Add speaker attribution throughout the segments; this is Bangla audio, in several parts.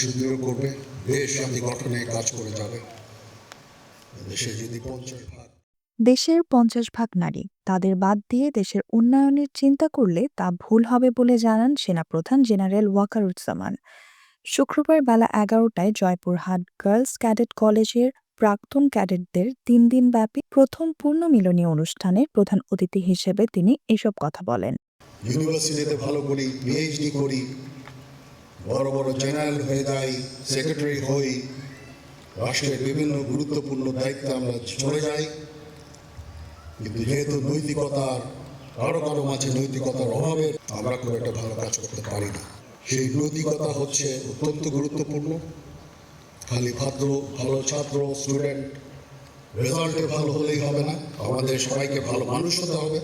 Speaker 1: সুদৃঢ় করবে দেশ জাতি গঠনে কাজ করে যাবে। দেশে যদি পঞ্চাশ ভাগ
Speaker 2: দেশের পঞ্চাশ ভাগ নারী তাদের বাদ দিয়ে দেশের উন্নয়নের চিন্তা করলে তা ভুল হবে বলে জানান সেনাপ্রধান জেনারেল ওয়াকারুজ্জামান। শুক্রবার বেলা এগারোটায় জয়পুরহাট গার্লস ক্যাডেট কলেজের প্রাক্তন ক্যাডেটদের তিন দিনব্যাপী প্রথম পূর্ণমিলনী অনুষ্ঠানে প্রধান অতিথি হিসেবে তিনি এসব কথা বলেন।
Speaker 1: ইউনিভার্সিটিতে ভালো করি পিএইচডি করি বড় বড় জেনারেল হয়ে যাই সেক্রেটারি হই, রাষ্ট্রের বিভিন্ন গুরুত্বপূর্ণ দায়িত্বে আমরা চলে যাই। কিন্তু যেহেতু নৈতিকতার, কারও কারও মাঝে নৈতিকতার অভাবে আমরা খুব একটা ভালো কাজ করতে পারি না। সেই নৈতিকতা হচ্ছে অত্যন্ত গুরুত্বপূর্ণ। খালি ভাদ্র, ভালো ছাত্র স্টুডেন্ট রেজাল্টে ভালো হলেই হবে না। আমাদের সবাইকে ভালো মানুষ হতে হবে।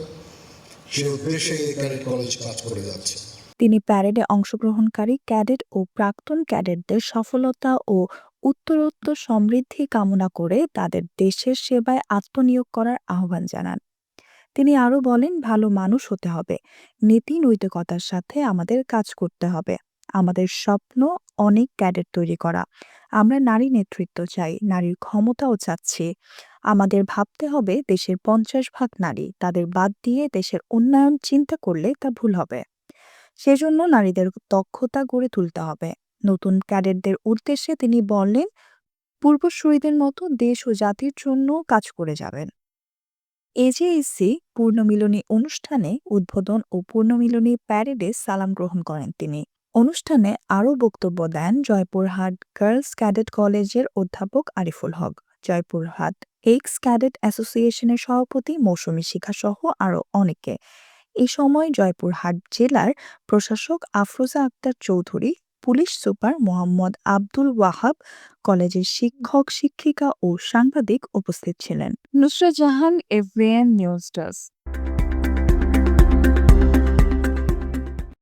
Speaker 1: সে উদ্দেশ্যে এই ক্যাডেট কলেজ কাজ করে যাচ্ছে।
Speaker 2: তিনি প্যারেডে অংশগ্রহণকারী ক্যাডেট ও প্রাক্তন ক্যাডেটদের সফলতা ও উত্তরোত্তর সমৃদ্ধি কামনা করে তাদের দেশের সেবায় আত্মনিয়োগ করার আহ্বান জানান। তিনি আরও বলেন, ভালো মানুষ হতে হবে। নীতি নৈতিকতার সাথে আমাদের কাজ করতে হবে। আমাদের স্বপ্ন অনেক ক্যাডেট তৈরি করা। আমরা নারী নেতৃত্ব চাই, নারীর ক্ষমতাও চাচ্ছি। আমাদের ভাবতে হবে দেশের পঞ্চাশ ভাগ নারী। তাদের বাদ দিয়ে দেশের উন্নয়ন চিন্তা করলে তা ভুল হবে। সেজন্য নারীদের দক্ষতা গড়ে তুলতে হবে। নতুন ক্যাডেটদের উদ্দেশ্যে তিনি বললেন, পূর্বসূরীদের মতো দেশ ও জাতির জন্য কাজ করে যাবেন। এজেএসসি পূর্ণমিলনী অনুষ্ঠানে উদ্বোধন ও পূর্ণমিলনী প্যারেডে সালাম গ্রহণ করেন তিনি। অনুষ্ঠানে আরও বক্তব্য দেন জয়পুরহাট গার্লস ক্যাডেট কলেজের অধ্যাপক আরিফুল হক। জয়পুরহাট এক্স ক্যাডেট অ্যাসোসিয়েশনের সভাপতি মৌসুমী শিখা সহ আরও অনেকে। এ সময় জয়পুরহাট জেলার প্রশাসক আফরোজা আক্তার চৌধুরী, পুলিশ সুপার মোহাম্মদ আব্দুল ওয়াহাব, কলেজের শিক্ষক, শিক্ষিকা ও সাংবাদিক উপস্থিত ছিলেন। Nusra Jahan, FBN news desk.